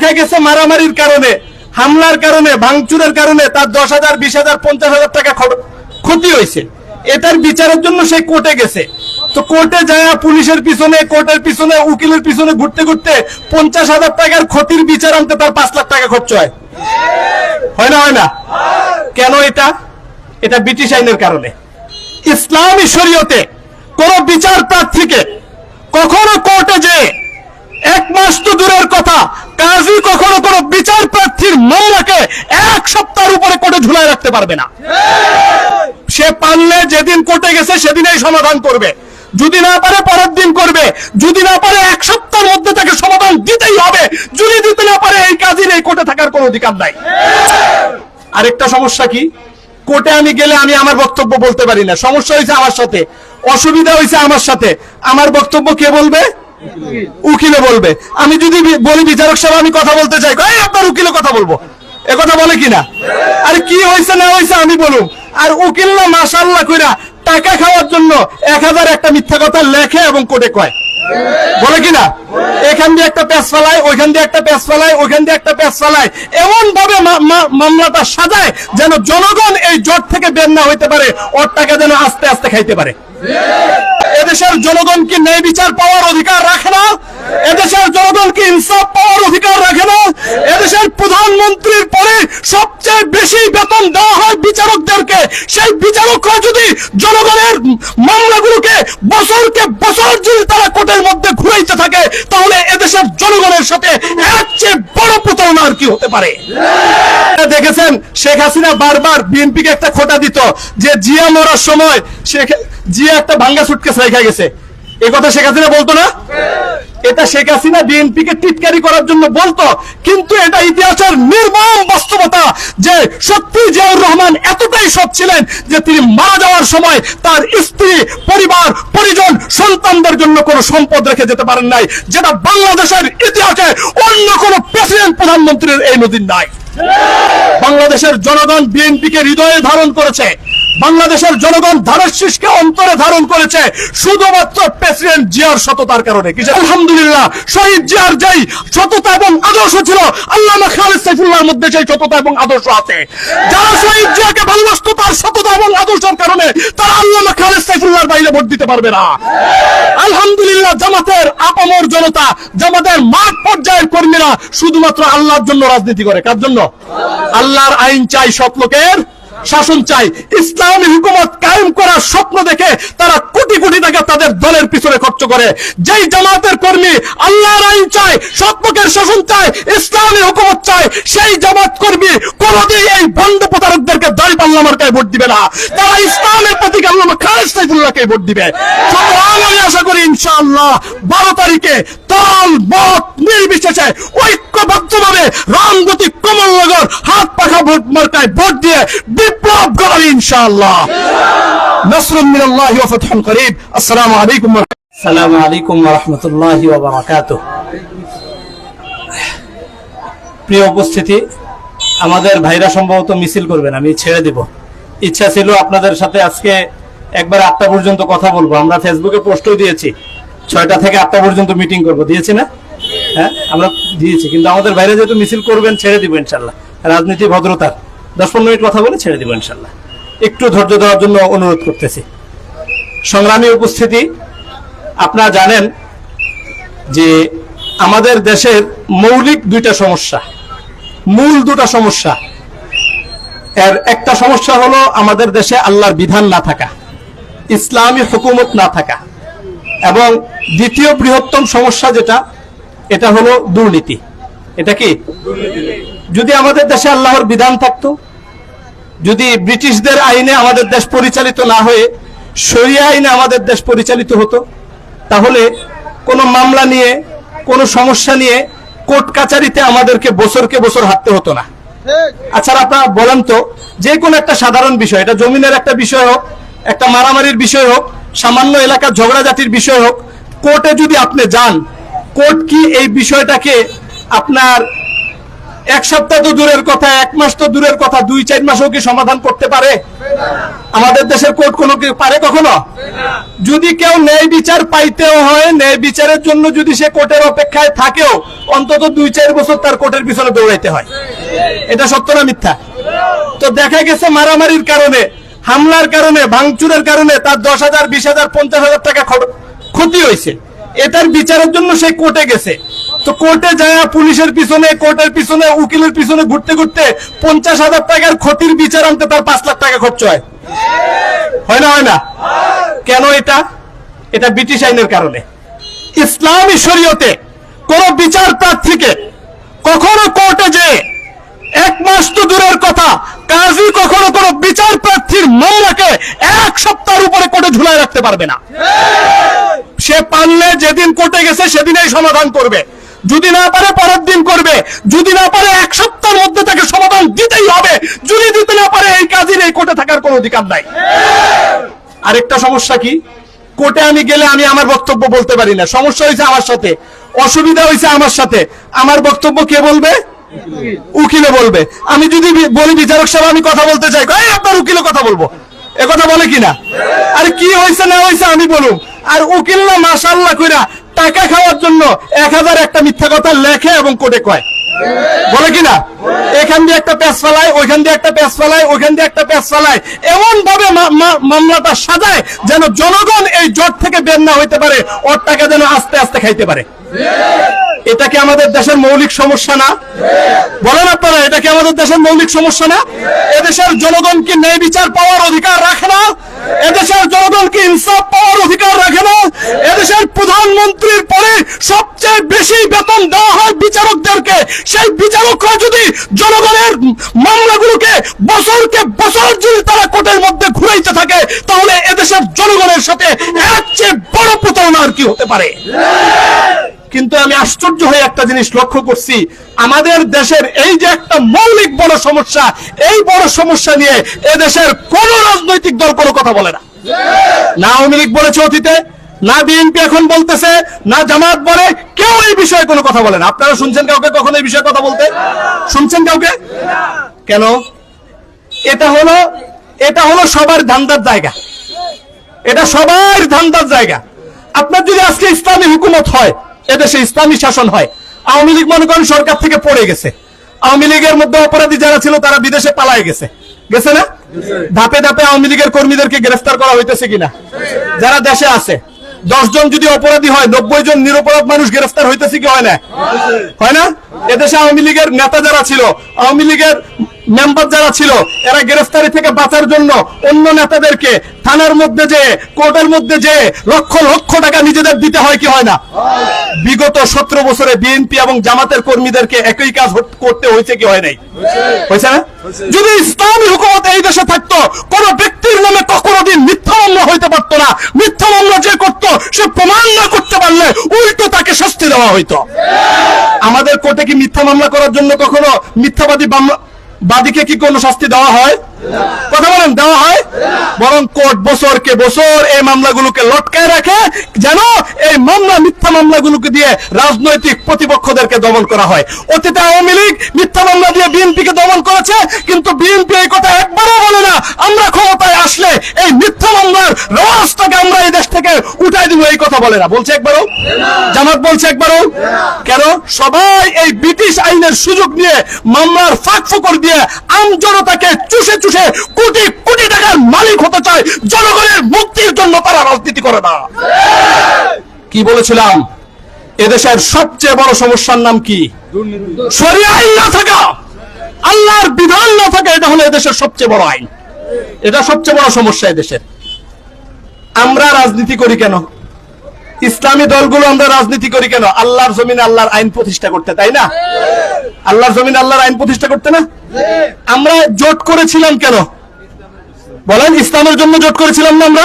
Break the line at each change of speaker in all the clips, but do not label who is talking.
দেখা গেছে মারামারির কারণে, হামলার কারণে, ভাঙচুরের কারণে তার দশ হাজার, বিশ হাজার, পঞ্চাশ হাজার টাকা ক্ষতি হয়েছে। এটার বিচারের জন্য সে কোর্টে গেছে। তো কোর্টে যায়, পুলিশের পিছনে, কোর্টের পিছনে, উকিলের পিছনে ঘুরতে ঘুরতে পঞ্চাশ হাজার টাকার ক্ষতির বিচার আনতে তার পাঁচ লাখ টাকা খরচ হয়। হয় না হয় না? কেন এটা? এটা ব্রিটিশ আইনের কারণে। ইসলামী শরীয়তে কোন বিচার প্রার্থীকে কখনো কোর্টে যে এক মাস তো দূরের কথা। কাজী কখনো কোন বিচার প্রার্থীর মামলাকে এক সপ্তাহের উপরে কোর্টে ঝুলাই রাখতে পারবে না। সে পারলে যেদিন কোর্টে গেছে সেদিনই সমাধান করবে। যদি না পারে পরের দিন করবে। যদি না পারে এক সপ্তাহের মধ্যে তাকে সমাধান দিতেই হবে। যদি দিতে না পারে এই কাজের এই কোর্টে থাকার কোনো অধিকার নাই। আরেকটা সমস্যা কি? কোর্টে আমি গেলে আমি আমার বক্তব্য বলতে পারি না। সমস্যা হয়েছে আমার সাথে। অসুবিধা হয়েছে আমার সাথে। আমার বক্তব্য কে বলবে? উকিলে বলবে। আমি যদি বলি বিচারক সাহেব, আমি কথা বলতে চাই। আপনার উকিলে কথা বলব। এ কথা বলে কিনা? আর কি হয়েছে না হয়েছে আমি বলুম। আর উকিল না মাসাল্লাহ কইরা টাকা খাওয়ার জন্য এক হাজার একটা মিথ্যা কথা লেখে এবং কোর্টে কয়। বলে কিনা? এখান দিয়ে একটা প্যাস ফেলায়, ওইখান দিয়ে একটা প্যাস ফেলায়, ওইখান দিয়ে একটা প্যাস ফেলায়। এমন ভাবে মামলাটা সাজায় যেন জনগণ এই জট থেকে বের না হইতে পারে, ওর টাকা যেন আস্তে আস্তে খাইতে পারে। এদেশের জনগণ কি ন্যায় বিচার পাওয়ার অধিকার রাখে না? এদেশের জনগণ কি ইনসাফ পাওয়ার অধিকার রাখে না? এদেশের প্রধানমন্ত্রীর পরে সবচেয়ে বেশি বেতন দেওয়া হয় বিচারকদেরকে। সেই বিচারকরা যদি জনগণের মামলাগুলোকে বছরকে বছর যদি তারা কোর্টের মধ্যে ঘুরাইতে থাকে, তাহলে এদেশের জনগণের সাথে চেয়ে বড় প্রতারণা আর কি হতে পারে? দেখেছেন? শেখ হাসিনা বারবার বিএনপিকে একটা খোটা দিত যে জিয়া মরার সময় শেখ জিয়া একটা ভাঙ্গা সুটকেস রেখে গেছে। এই কথা শেখ হাসিনা বলতো না? এটা শেখ হাসিনা বিএনপি কে টিটকারি করার জন্য বলতো, কিন্তু এটা ইতিহাসের নির্মম বাস্তবতা যে সত্যি জিয়াউর রহমান এতটাই সৎ ছিলেন যে তিনি মারা যাওয়ার সময় তার স্ত্রী, পরিবার, পরিজন, সন্তানদের জন্য কোনো সম্পদ রেখে যেতে পারেন নাই, যেটা বাংলাদেশের ইতিহাসে অন্য কোনো প্রেসিডেন্ট প্রধানমন্ত্রীর এই নদীর নাই। বাংলাদেশের জনগণ বিএনপিকে হৃদয়ে ধারণ করেছে। বাংলাদেশের জনগণ ধানের শীষকে অন্তরে ধারণ করেছে, শুধুমাত্র প্রেসিডেন্ট জিয়ার সততার কারণে। আলহামদুলিল্লাহ, শহীদ জিয়ার যেই সততা এবং আদর্শ ছিল, আল্লামা খালেদ সাইফুল্লাহর মধ্যে সেই সততা এবং আদর্শ আছে। যারা শহীদ জিয়াকে ভালোবাসতো, তার সততা এবং আদর্শের কারণে তারা আল্লামা খালেদ সাইফুল্লাহর বাইরে ভোট দিতে পারবে না। আলহামদুলিল্লাহ, জামাতের আপামর জনতা, জামাতের মাঠ পর্যায়ের কর্মীরা শুধুমাত্র আল্লাহর জন্য রাজনীতি করে। কার জন্য? আল্লাহর আইন চাই সব লোকের। শাসন চাই। ইসলামী হুকুমত কায়েম করার স্বপ্ন দেখে তারা কোটি কোটি টাকা তাদের দলের পিছনে খরচ করে। যেই জামাতের কর্মী আল্লাহর আইন চায় সৎপকের শাসন চায়, ইসলামী হুকুমত চায়, সেই জামাত কর্মী কোনদিন পাল্লা মার্কায় ভোট দিবে না। তারা ইসলামের প্রতীক সাইফুল্লাহকে ভোট দিবে। আমি আশা করি ইনশাআল্লাহ বারো তারিখে দল, মত নির্বিশেষে ঐক্যবদ্ধভাবে রামগতি কমলনগর হাত পাখা ভোট মার্কায় ভোট দিয়ে বিপ্লব করাবে ইনশাআল্লাহ। নসরুম মিনাল্লাহ ওয়া করিব আসসালামু আলাইকুম ওয়া
সালামু আলাইকুম রহমতুল্লাহ প্রিয় উপস্থিতি আমাদের ভাইরা সম্ভবত মিছিল করবেন, আমি ছেড়ে দিব। ইচ্ছা ছিল আপনাদের সাথে আজকে একবার আটটা পর্যন্ত কথা বলব। আমরা ফেসবুকে পোস্টও দিয়েছি, ছয়টা থেকে আটটা পর্যন্ত মিটিং করব। দিয়েছি না? হ্যাঁ আমরা দিয়েছি, কিন্তু আমাদের বাইরে যেহেতু মিছিল করবেন, ছেড়ে দিব ইনশাল্লাহ। রাজনীতি ভদ্রতার দশ পনেরো মিনিট কথা বলে ছেড়ে দিব ইনশাল্লাহ। একটু ধৈর্য দেওয়ার জন্য অনুরোধ করতেছি। সংগ্রামী উপস্থিতি, আপনারা জানেন যে আমাদের দেশের মৌলিক দুইটা সমস্যা। মূল দুটা সমস্যা। এর একটা সমস্যা হলো আমাদের দেশে আল্লাহর বিধান না থাকা, ইসলামী হুকুমত না থাকা। এবং দ্বিতীয় বৃহত্তম সমস্যা যেটা, এটা হলো দুর্নীতি। এটা কি? যদি আমাদের দেশে আল্লাহর বিধান থাকতো, যদি ব্রিটিশদের আইনে আমাদের দেশ পরিচালিত না হয়ে শরিয়া আইনে আমাদের দেশ পরিচালিত হতো, তাহলে কোনো মামলা নিয়ে, কোনো সমস্যা নিয়ে কোর্ট কাচারিতে আমাদেরকে বছরকে বছর হাঁটতে হতো না। আচ্ছা আপনারা বলেন তো যে কোনো একটা সাধারণ বিষয় এটা জমিনের একটা বিষয় হোক একটা মারামারির বিষয় হোক সামান্য এলাকার ঝগড়া জাতির বিষয় হোক কোর্টে যদি আপনি যান কোর্ট কি এই বিষয়টাকে আপনার এক সপ্তাহ তো দূরের কথা, এক মাস তো দূরের কথা, দুই, চার মাসও কি সমাধান করতে পারে?
আমাদের দেশের কোর্ট কোনো কি পারে কখনো? যদি কেউ ন্যায় বিচার পাইতেও হয়, ন্যায় বিচারের জন্য যদি সে কোর্টের অপেক্ষায় থাকেও, অন্তত দুই, চার বছর তার কোর্টের পিছনে দৌড়াইতে হয়। এটা সত্য না মিথ্যা? তো দেখা গেছে মারামারির কারণে, হামলার কারণে, ভাঙচুরের কারণে তার দশ হাজার, বিশ হাজার, পঞ্চাশ হাজার টাকা ক্ষতি হয়েছে। এটার বিচারের জন্য সে কোর্টে গেছে। তো কোর্টে যায়, পুলিশের পিছনে কোর্টের পিছনে, উকিলের পিছনে ঘুরতে ঘুরতে পঞ্চাশ হাজার টাকার ক্ষতির বিচার আনতে তার পাঁচ লাখ টাকা খরচ হয়। হয় না হয় না? কেন এটা? এটা ব্রিটিশ আইনের কারণে। ইসলামী শরীয়তে কোন বিচার প্রার্থীকে কখনো কোর্টে যে এক মাস তো দূরের কথা, কাজী কখনো কোন বিচার প্রার্থীর মামলাকে এক সপ্তাহের উপরে কোর্টে ঝুলাই রাখতে পারবে না। সে পারলে যেদিন কোর্টে গেছে, সেদিনেই সমাধান করবে। যদি না পারে পরের দিন করবে। যদি না পারে এক সপ্তাহের মধ্যে তাকে সমাধান দিতেই হবে। যদি দিতে না পারে এই কাজের এই কোর্টে থাকার কোনো অধিকার নাই। আরেকটা সমস্যা কি? কোর্টে আমি গেলে আমি আমার বক্তব্য বলতে পারি না। সমস্যা হয়েছে আমার সাথে। অসুবিধা হয়েছে আমার সাথে। আমার বক্তব্য কে বলবে? উকিলে বলবে। আমি যদি বলি, বিচারক সাহেব, আমি কথা বলতে চাই। আপনার উকিলে কথা বলব? কথা বলে কিনা? আর কি হয়েছে না হয়েছে আমি বলুম। আর উকিল না মাসাল্লাহ কইরা টাকা খাওয়ার জন্য এক হাজার একটা মিথ্যা কথা লেখে এবং কোটে কয়। বলে কিনা? এখান দিয়ে একটা প্যাস ফেলায়, ওইখান দিয়ে একটা প্যাস ফেলায়, ওইখান দিয়ে একটা প্যাস ফেলায়। এমন ভাবে মামলাটা সাজায় যেন জনগণ এই জট থেকে বের না হইতে পারে, ওর টাকা যেন আস্তে আস্তে খাইতে পারে। এটা কি আমাদের দেশের মৌলিক সমস্যা না? বলেন আপনারা, এটা কি আমাদের দেশের মৌলিক সমস্যা না? এদেশের জনগণ কি ন্যায় বিচার পাওয়ার অধিকার রাখে না? এদেশের জনগণ কি ইনসাফ পাওয়ার অধিকার রাখে না? এদেশের প্রধানমন্ত্রীর পরে সবচেয়ে বেশি বেতন দেওয়া হয় বিচারকদেরকে। সেই বিচারকরা যদি জনগণের মামলাগুলোকে বছরকে বছর যদি তারা কোর্টের মধ্যে ঘুরাইতে থাকে, তাহলে এদেশের জনগণের সাথে এর চেয়ে বড় প্রতারণা আর কি হতে পারে? কিন্তু আমি আশ্চর্য হয়ে একটা জিনিস লক্ষ্য করছি। আমাদের দেশের এই যে একটা মৌলিক বড় সমস্যা, এই বড় সমস্যা নিয়ে এদেশের কোন রাজনৈতিক দল কোনো কথা বলে না। না আওয়ামী লীগ বলেছে অতীতে, না বিএনপি এখন বলতেছে, না জামাত বলে, কেউ এই বিষয়ে কোনো কথা বলে না। আপনারা শুনছেন কাউকে কখন এই বিষয়ে কথা বলতে? শুনছেন কাউকে? কেন? এটা হলো এটা হলো সবার ধান্দার জায়গা। এটা সবার ধান্দার জায়গা। আপনার যদি আজকে ইসলামী হুকুমত হয় এদেশে ইসলামী শাসন হয়। আওয়ামী লীগ মনে করেন সরকার থেকে পড়ে গেছে। আওয়ামী লীগের মধ্যে অপরাধী যারা ছিল, তারা বিদেশে পালায় গেছে। গেছে না? ধাপে ধাপে আওয়ামী লীগের কর্মীদেরকে গ্রেফতার করা হইতেছে কিনা? যারা দেশে আছে, দশ জন যদি অপরাধী হয়, নব্বই জন নিরপরাধ মানুষ গ্রেফতার হইতেছে কি হয় না? হয় না? এদেশে আওয়ামী লীগের নেতা যারা ছিল, আওয়ামী লীগের মেম্বার যারা ছিল, এরা গ্রেফতারি থেকে বাঁচার জন্য অন্য নেতাদেরকে থানার মধ্যে যে কোর্টের মধ্যে যে লক্ষ লক্ষ টাকা নিজেদের দিতে হয় কি হয় না? বিগত সতেরো বছরে বিএনপি এবং জামাতের কর্মীদেরকে একই কাজ করতে হয়েছে কি হয় নাই? হয়েছে না? যদি ইসলামী হুকুমত এই দেশে থাকতো, কোন ব্যক্তির নামে কখনো দিন মিথ্যা মামলা হইতে পারতো না। মিথ্যা মামলা যে করতো, সে প্রমাণ না করতে পারলে উল্টো তাকে শাস্তি দেওয়া হইতো। আমাদের কোর্টে কি মিথ্যা মামলা করার জন্য কখনো মিথ্যাবাদী মামলা- বাদীকে কি কোনো শাস্তি দেওয়া হয়? কথা বলেন, দেওয়া হয়? বরং কোর্ট বছরকে বছর এই মামলাগুলোকে লটকায় রাখে, যেন এই মামলা, মিথ্যা মামলাগুলোকে দিয়ে রাজনৈতিক প্রতিপক্ষদেরকে দমন করা হয়। অতীতে আওয়ামী লীগ মিথ্যা মামলা দিয়ে বিএনপিকে দমন করেছে, কিন্তু বিএনপি এই কথা একবারও বলে না। আমরা ক্ষমতায় আসলে এই মিথ্যা মামলার রাজটাকে আমরা এই দেশ থেকে উঠাই দিব এই কথা বলে না। বলছে একবারও? জামাত বলছে একবারও? কেন? সবাই এই ব্রিটিশ আইনের সুযোগ নিয়ে মামলার ফাঁক ফকর দিয়ে আম জনতাকে চুষে চুষে কোটি কোটি টাকার মালিক হতে চায় জনগণের মুক্তির জন্য তারা রাজনীতি করে না। কি বলেছিলাম? এদেশের সবচেয়ে বড় সমস্যার নাম কি? শরিয়া আইন না থাকা আল্লাহর বিধান না থাকা এটা হলো এদেশের সবচেয়ে বড় আইন। এটা সবচেয়ে বড় সমস্যা এদেশের আমরা রাজনীতি করি কেন? ইসলামী দলগুলো আমরা রাজনীতি করি কেন? আল্লাহর জমিনে আল্লাহর আইন প্রতিষ্ঠা করতে, তাই না? আল্লাহর জমিনে আল্লাহর আইন প্রতিষ্ঠা করতে না? আমরা জোট করেছিলাম কেন? বলেন, ইসলামের জন্য জোট করেছিলাম না আমরা?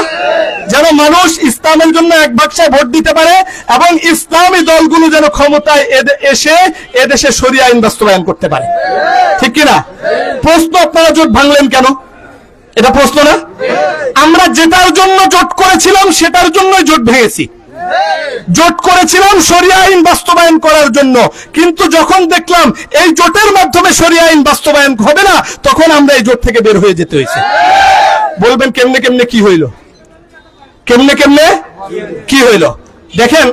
যেন মানুষ ইসলামের জন্য এক বাক্সায় ভোট দিতে পারে এবং ইসলামী দলগুলো যেন ক্ষমতায় এসে এদেশে সরিয়ে আইন বাস্তবায়ন করতে পারে। ঠিক কিনা? প্রশ্ন আপনারা জোট ভাঙলেন কেন? এটা প্রশ্ন না? আমরা যেটার জন্য জোট করেছিলাম, সেটার জন্যই জোট ভেঙেছি। জোট করেছিলাম সরিয়া আইন বাস্তবায়ন করার জন্য। কিন্তু যখন দেখলাম এই জোটের মাধ্যমে সরিয়া আইন বাস্তবায়ন হবে না, তখন আমরা এই জোট থেকে বের হয়ে যেতে হয়েছে। বলবেন কেমনে কেমনে কি হইল? কেমনে কেমনে? কি হইল? দেখেন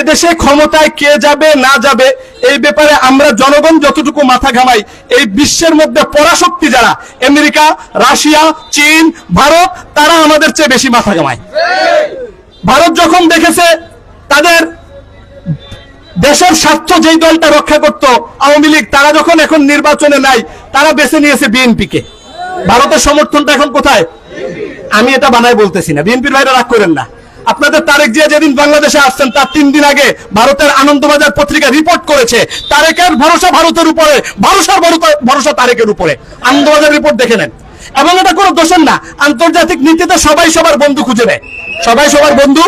এদেশে ক্ষমতায় কে যাবে, না যাবে, এই ব্যাপারে আমরা জনগণ যতটুকু মাথা ঘামাই, এই বিশ্বের মধ্যে পরাশক্তি যারা, আমেরিকা, রাশিয়া, চীন, ভারত, তারা আমাদের চেয়ে বেশি মাথা ঘামায়। ভারত যখন দেখেছে তাদের দেশের স্বার্থ যেই দলটা রক্ষা করত, আওয়ামী লীগ, তারা যখন এখন নির্বাচনে নাই, তারা বেছে নিয়েছে বিএনপিকে। ভারতের সমর্থনটা এখন কোথায়? আমি এটা বানায় বলতেছি না। বিএনপির ভাইরা রাগ করেন না। আপনাদের তারেক জিয়া যেদিন বাংলাদেশে আসছেন, তার তিন দিন আগে ভারতের আনন্দবাজার পত্রিকা রিপোর্ট করেছে, তারেকের ভরসা ভারতের উপরে, ভরসার ভরসা- তারেকের উপরে। আনন্দবাজার রিপোর্ট দেখে নেন। এবং এটা কোনো দোষের না, আন্তর্জাতিক নীতিতে সবাই সবার বন্ধু খুঁজে নেয়। সবাই সবার বন্ধু?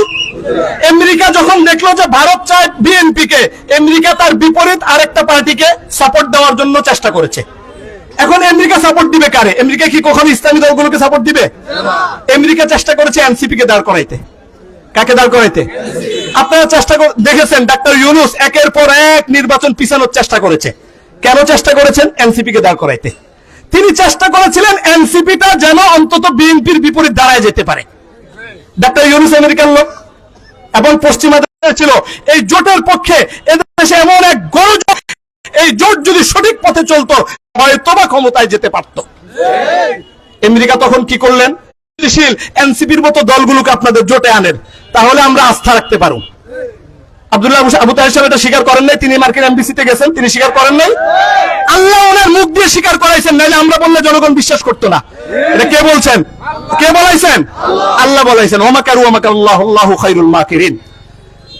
আমেরিকা যখন দেখল যে ভারত চায় বিএনপি কে আমেরিকা তার বিপরীত আরেকটা পার্টিকে সাপোর্ট দেওয়ার জন্য চেষ্টা করেছে। এখন আমেরিকা সাপোর্ট দিবে কারে? আমেরিকা কি কখনো ইসলামী দলগুলোকে সাপোর্ট দিবে? আমেরিকা চেষ্টা করেছে এনসিপি কে দাঁড় করাইতে। কাকে দাঁড় করাইতে? আপনারা চেষ্টা দেখেছেন, ডাক্তার ইউনুস একের পর এক নির্বাচন পিছানোর চেষ্টা করেছে। কেন চেষ্টা করেছেন? এনসিপি কে দাঁড় করাইতে। তিনি চেষ্টা করেছিলেন এনসিপিটা যেন অন্তত বিএনপির বিপরীত দাঁড়ায় যেতে পারে। ডাক্তার ইউনুস আমেরিকান লোক এবং পশ্চিমা ছিল। এই জোটের পক্ষে এদেশে এমন এক গরু এই জোট যদি সঠিক পথে চলতো হয়তো বা ক্ষমতায় যেতে পারত। আমেরিকা তখন কি করলেন? গতিশীল এনসিপির মতো দলগুলোকে আপনাদের জোটে আনেন, তাহলে আমরা আস্থা রাখতে নাই আল্লাহ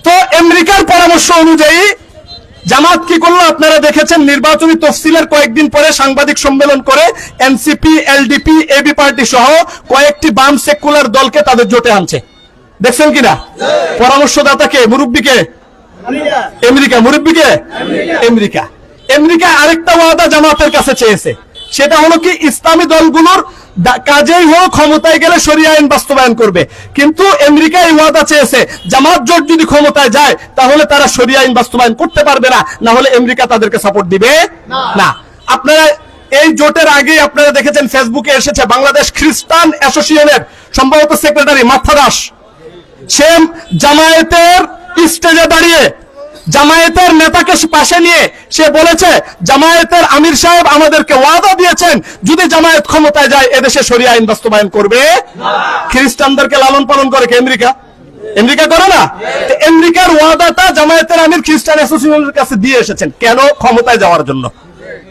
তো আমেরিকার পরামর্শ অনুযায়ী জামাত কি করল? আপনারা দেখেছেন নির্বাচনী তফসিলের কয়েকদিন পরে সাংবাদিক সম্মেলন করে এনসিপি, এলডিপি, এবি পার্টি সহ কয়েকটি বাম সেকুলার দলকে তাদের জোটে আনছে। দেখছেন কিনা? পরামর্শদাতা কে? মুরব্বীকে আমেরিকা। মুরব্বীকে আমেরিকা। আমেরিকা আরেকটা ওয়াদা জামাতের কাছে চেয়েছে। সেটা হলো কি, ইসলামী দলগুলোর কাজেই হোক ক্ষমতায় গেলে সরিয়া আইন বাস্তবায়ন করবে। কিন্তু আমেরিকা এই ওয়াদা চেয়েছে জামাত জোট যদি ক্ষমতায় যায় তাহলে তারা সরিয়া আইন বাস্তবায়ন করতে পারবে না না হলে আমেরিকা তাদেরকে সাপোর্ট দিবে? না। আপনারা এই জোটের আগে আপনারা দেখেছেন ফেসবুকে এসেছে বাংলাদেশ খ্রিস্টান অ্যাসোসিয়েশনের সম্ভবত সেক্রেটারি মাথা দাস। সে জামায়াতের স্টেজে দাঁড়িয়ে জামায়াতের নেতাকে পাশে নিয়ে সে বলেছে জামায়াতের আমির সাহেব আমাদেরকে ওয়াদা দিয়েছেন যদি জামায়াত ক্ষমতায় যায় এদেশে সরিয়া আইন বাস্তবায়ন করবে। খ্রিস্টানদেরকে লালন পালন করে আমেরিকা? আমেরিকা করে না? আমেরিকার ওয়াদাটা জামায়াতের আমির খ্রিস্টান অ্যাসোসিয়েশনের কাছে দিয়ে এসেছেন। কেন? ক্ষমতায় যাওয়ার জন্য।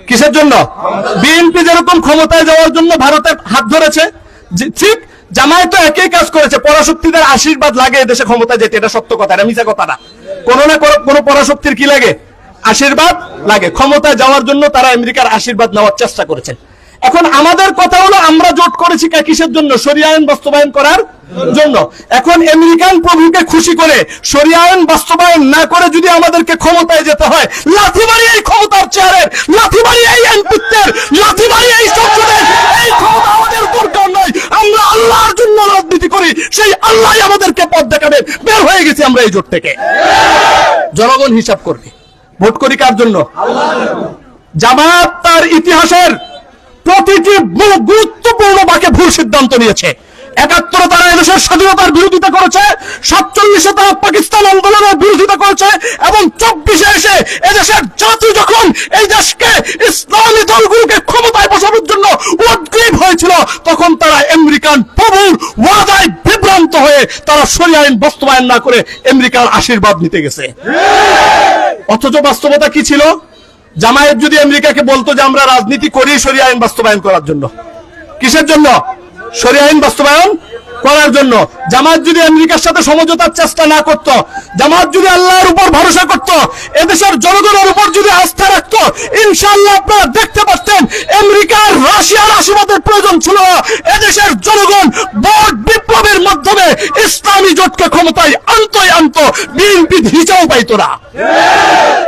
কিসের জন্য? বিএনপি যেরকম ক্ষমতায় যাওয়ার জন্য ভারতের হাত ধরেছে ঠিক জামায়াত তো একই কাজ করেছে, পরাশক্তিদের আশীর্বাদ লাগে দেশে ক্ষমতা যেতে, এটা সত্য কথা, এটা মিথ্যা কথা না। কোনো না কোনো- পরাশক্তির কি লাগে? আশীর্বাদ লাগে। ক্ষমতা যাওয়ার জন্য তারা আমেরিকার আশীর্বাদ নেওয়ার চেষ্টা করেছেন। এখন আমাদের কথা হলো আমরা জোট করেছি কিসের জন্য? সরিয়া আইন বাস্তবায়ন করার জন্য। এখন আমেরিকান প্রভুকে খুশি করে সরিয়া আইন বাস্তবায়ন না করে যদি আমাদেরকে ক্ষমতায় যেতে হয়, লাথি মারি এই ক্ষমতার চেয়ারের, লাথি মারি এই এমপিত্বের লাথি মারি এই সংসদের, এই ক্ষমতা আমাদের দরকার নয় আমরা আল্লাহর জন্য রাজনীতি করি, সেই আল্লাহ আমাদেরকে পথ দেখাবেন বের হয়ে গেছি আমরা এই জোট থেকে। জনগণ হিসাব করবে। ভোট করি কার জন্য? জামাত তার ইতিহাসের প্রতিটি গুরুত্বপূর্ণ বাকে ভুল সিদ্ধান্ত নিয়েছে। একাত্তরে তারা এদেশের স্বাধীনতার বিরোধিতা করেছে, সাতচল্লিশে তারা পাকিস্তান আন্দোলনের বিরোধিতা করেছে এবং চব্বিশে এসে এদেশের জাতি যখন এই দেশকে ইসলামী দলগুলোকে ক্ষমতায় বসানোর জন্য উদ্গ্রীব হয়েছিল, তখন তারা আমেরিকান প্রভুর ওয়াদায় বিভ্রান্ত হয়ে তারা সরিয়া আইন বাস্তবায়ন না করে আমেরিকার আশীর্বাদ নিতে গেছে। অথচ বাস্তবতা কি ছিল? জামায়াত যদি আমেরিকাকে বলতো যে আমরা রাজনীতি করি সরিয়ে আইন বাস্তবায়ন করার জন্য। কিসের জন্য? সরিয়ে আইন বাস্তবায়ন করার জন্য। জামাত যদি আমেরিকার সাথে সমঝোতার চেষ্টা না করত, জামাত যদি আল্লাহর উপর ভরসা করত, এদেশের জনগণের উপর যদি আস্থা রাখত, ইনশাআল্লাহ আপনারা দেখতে পাচ্ছেন আমেরিকার রাশিয়ার আশীর্বাদের প্রয়োজন ছিল। এদেশের জনগণ ভোট বিপ্লবের মাধ্যমে ইসলামী জোটকে ক্ষমতায় আনতই আনত, বিএনপি হিসাও পাইতো না।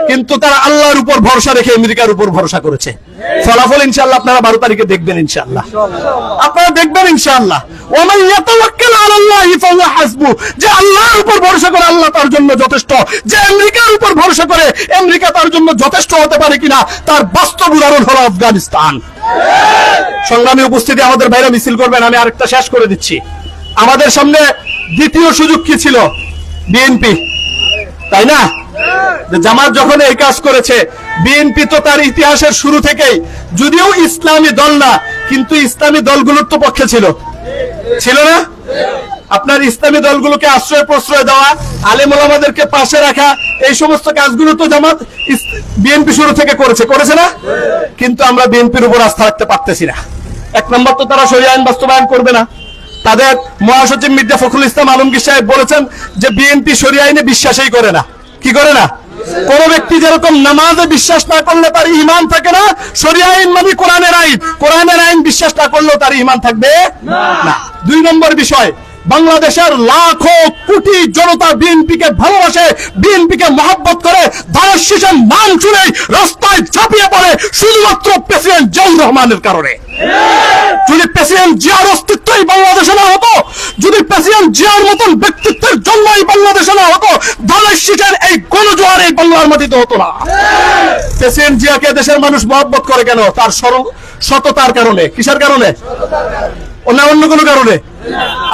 কিন্তু তারা আল্লাহর উপর ভরসা রেখে আমেরিকার উপর ভরসা করেছে। ফলাফল ইনশাআল্লাহ আপনারা বারো তারিখে দেখবেন ইনশাআল্লাহ। আপনারা দেখবেন ইনশাআল্লাহ। ওমান ইয়াতাওয়াক্কাল আলাল্লাহি ফাহুয়া হাসবু। যে আল্লাহর উপর ভরসা করে আল্লাহ তার জন্য যথেষ্ট। যে আমেরিকার উপর ভরসা করে আমেরিকা তার জন্য যথেষ্ট হতে পারে কিনা তার বাস্তব উদাহরণ হলো আফগানিস্তান। সংগ্রামী উপস্থিতি আমাদের বাইরে মিছিল করবেন আমি আরেকটা শেষ করে দিচ্ছি। আমাদের সামনে দ্বিতীয় সুযোগ কি ছিল? বিএনপি। তাই না? জামাত যখন এই কাজ করেছে, বিএনপি তো তার ইতিহাসের শুরু থেকেই। যদিও ইসলামী দল না, কিন্তু ইসলামী দলগুলোর তো পক্ষে ছিল। ছিল না? আপনার ইসলামী দলগুলোকে আশ্রয় প্রশ্রয় দেওয়া, আলেম ওলামাদেরকে পাশে রাখা, এই সমস্ত কাজগুলো তো জামাত বিএনপি শুরু থেকে করেছে। করেছে না? কিন্তু আমরা বিএনপির উপর আস্থা রাখতে পারতেছি না। এক নম্বর তো তারা সরিয়ে আইন বাস্তবায়ন করবে না। তাদের মহাসচিব মির্জা ফখরুল ইসলাম আলমগীর সাহেব বলেছেন যে বিএনপি সরি আইনে বিশ্বাসই করে না। কি করে না? কোন ব্যক্তি যেরকম নামাজে বিশ্বাস না করলে তার ইমান থাকে না সরি আইন মানে কোরআনের আইন। কোরআনের আইন বিশ্বাস না করলেও তার ইমান থাকবে না। দুই নম্বর বিষয় বাংলাদেশের লাখো কোটি জনতা বিএনপিকে ভালোবাসে, বিএনপিকে মহাব্বত করে ধানের শীষের নাম শুনে রাস্তায় ঝাঁপিয়ে পড়ে শুধুমাত্র প্রেসিডেন্ট জিয়াউর রহমানের কারণে। যদি প্রেসিডেন্ট জিয়ার অস্তিত্বই বাংলাদেশে না হতো, যদি প্রেসিডেন্ট জিয়ার মতন ব্যক্তিত্বের জন্য এই বাংলাদেশে না হতো ধানের শীষের এই গণজোয়ার এই বাংলার মাটিতে হতো না। প্রেসিডেন্ট জিয়াকে দেশের মানুষ মহব্বত করে কেন? তার সর- সততার কারণে। কিসের কারণে? অন্য অন্য কোনো কারণে?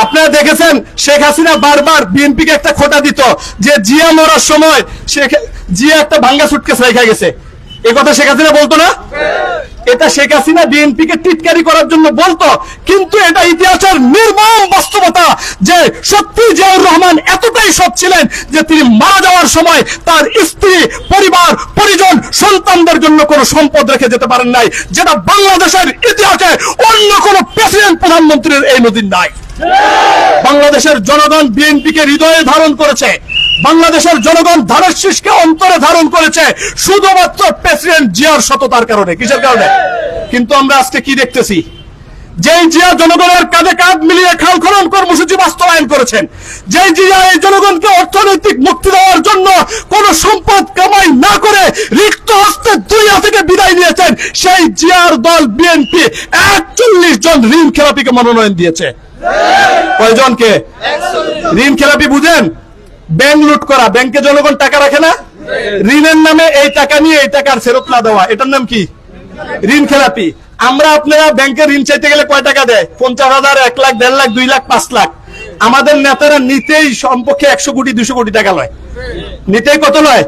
আপনারা দেখেছেন, শেখ হাসিনা বারবার বিএনপিকে একটা খোটা দিত যে জিয়া মরার সময় শেখ জিয়া একটা ভাঙ্গা সুটকেস রেখে গেছে। এ কথা শেখ হাসিনা বলতো না? এটা শেখ হাসিনা বিএনপিকে টিটকারি করার জন্য বলতো, কিন্তু এটা ইতিহাসের নির্মম বাস্তবতা যে সত্যি জিয়াউর রহমান এতটাই সৎ ছিলেন যে তিনি মারা যাওয়ার সময় তার স্ত্রী, পরিবার, পরিজন, সন্তানদের জন্য কোনো সম্পদ রেখে যেতে পারেন নাই, যেটা বাংলাদেশের ইতিহাসে অন্য কোনো প্রেসিডেন্ট, প্রধানমন্ত্রীর এই নদীর নাই। বাংলাদেশের জনগণ বিএনপিকে হৃদয়ে ধারণ করেছে। বাংলাদেশের জনগণ ধানের শীষকে অন্তরে ধারণ করেছে শুধুমাত্র প্রেসিডেন্ট জিয়ার সততার কারণে। কিসের কারণে? কিন্তু আমরা আজকে কি দেখতেছি? যেই জিয়া জনগণের কাঁধে কাঁধ মিলিয়ে খাল খনন কর্মসূচি বাস্তবায়ন করেছেন যেই জিয়া এই জনগণকে অর্থনৈতিক মুক্তি দেওয়ার জন্য কোন সম্পদ কামাই না করে রিক্ত হস্তে দুনিয়া থেকে বিদায় নিয়েছেন সেই জিয়ার দল বিএনপি একচল্লিশ জন ঋণ খেলাপিকে মনোনয়ন দিয়েছে। কয়জনকে? ঋণ খেলাপি বুঝেন? ব্যাংক লুট করা, ব্যাংকে জনগণ টাকা রাখে না? ঋণের নামে এই টাকা নিয়ে এই টাকার ফেরত না দেওয়া, এটার নাম কি? ঋণ খেলাপি। আমরা আপনারা ব্যাংকে ঋণ চাইতে গেলে কয় টাকা দেয়? পঞ্চাশ হাজার, এক লাখ, দেড় লাখ, দুই লাখ, পাঁচ লাখ। আমাদের নেতারা নিতেই সম্পক্ষে একশো কোটি, দুশো কোটি টাকা লয়। নিতেই কত লয়?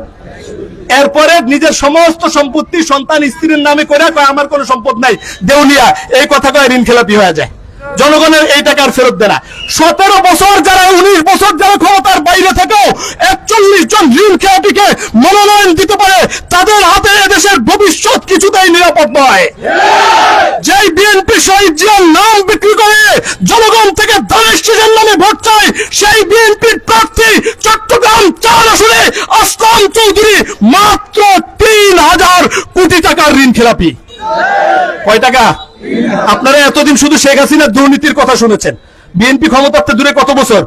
এরপরে নিজের সমস্ত সম্পত্তি সন্তান, স্ত্রীর নামে করে আমার কোনো সম্পদ নাই, দেউলিয়া। এই কথা কয় ঋণ খেলাপি হয়ে যায়। জনগণের এই টাকা আর ফেরত দেয় না। সতেরো বছর যারা, উনিশ বছর যারা ক্ষমতার বাইরে থেকেও একচল্লিশ জন ঋণ খেলাপিকে মনোনয়ন দিতে পারে, তাদের হাতে এদেশের ভবিষ্যৎ কিছুতেই নিরাপদ নয়। যেই বিএনপি শহীদ জিয়ার নাম বিক্রি করে জনগণ থেকে ধানের শীষের নামে ভোট চায়, সেই বিএনপির প্রার্থী চট্টগ্রাম চার আসনে আসলাম চৌধুরী, মাত্র তিন হাজার কোটি টাকার ঋণ খেলাপি। কয় টাকা? আপনারা এতদিন শুধু শেখ হাসিনার দুর্নীতির কথা শুনেছেন। বিএনপি ক্ষমতাতে দূরে কত বছর?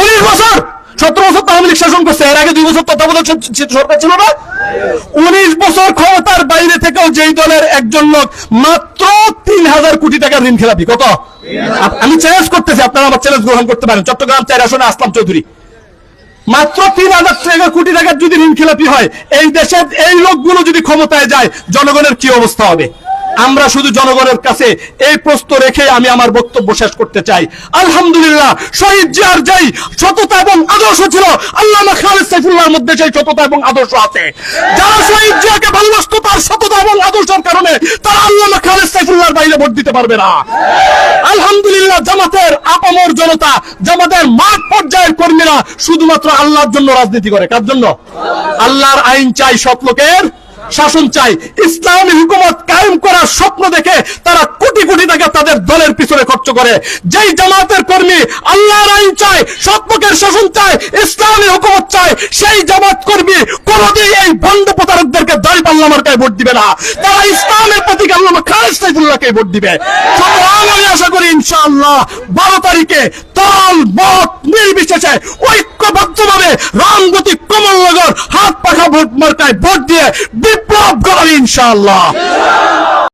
উনিশ বছর! সতেরো বছর আওয়ামী লীগ শাসন করছে, এর আগে দুই বছর তত্ত্বাবধায়ক সরকার ছিল না? উনিশ বছর ক্ষমতার বাইরে থেকেও যেই দলের একজন লোক মাত্র তিন হাজার কোটি টাকার ঋণ খেলাপি, কত? আমি চ্যালেঞ্জ করতেছি, আপনারা আমার চ্যালেঞ্জ গ্রহণ করতে পারেন। চট্টগ্রাম চার আসনে আসলাম চৌধুরী। মাত্র তিন হাজার টাকা কোটি টাকার যদি ঋণ খেলাপি হয়, এই দেশের এই লোকগুলো যদি ক্ষমতায় যায়, জনগণের কি অবস্থা হবে? আমরা শুধু জনগণের কাছে এই প্রশ্ন রেখে আমি আমার বক্তব্য শেষ করতে চাই। আলহামদুলিল্লাহ, শহীদ জিয়ার যেই সততা এবং আদর্শ ছিল খালেদ সাইফুল্লাহর মধ্যে সেই সততা এবং আদর্শ আছে। যারা শহীদ জিয়াকে ভালোবাসতো, তার সততা এবং আদর্শের কারণে তারা আল্লামা খালেদ সাইফুল্লাহর বাইরে ভোট দিতে পারবে না। আলহামদুলিল্লাহ, জামাতের আপামর জনতা, জামাতের মাঠ পর্যায়ের কর্মীরা শুধুমাত্র আল্লাহর জন্য রাজনীতি করে। কার জন্য? আল্লাহর আইন চাই সৎ লোকের। শাসন চাই। ইসলামী হুকুমত কায়েম করার স্বপ্ন দেখে তারা কোটি কোটি টাকা তাদের দলের পিছনে খরচ করে। যেই জামাতের কর্মী আল্লাহর আইন চায় সৎ লোকের শাসন চায়, ইসলামী হুকুমত চায়, সেই জামাত কর্মী কোনদিন এই বন্ধ প্রতারকদেরকে দাড়ি পাল্লা মার্কায় ভোট দিবে না। তারা ইসলামের প্রতীক আল্লামা খালেদ সাইফুল্লাহকে ভোট দিবে। আমি আশা করি ইনশাআল্লাহ বারো তারিখে দল মত নির্বিশেষে ঐক্যবদ্ধভাবে রামগতি কমলনগর হাত পাখা ভোট মার্কায় ভোট দিয়ে বিপ্লব গড় ইনশাল্লাহ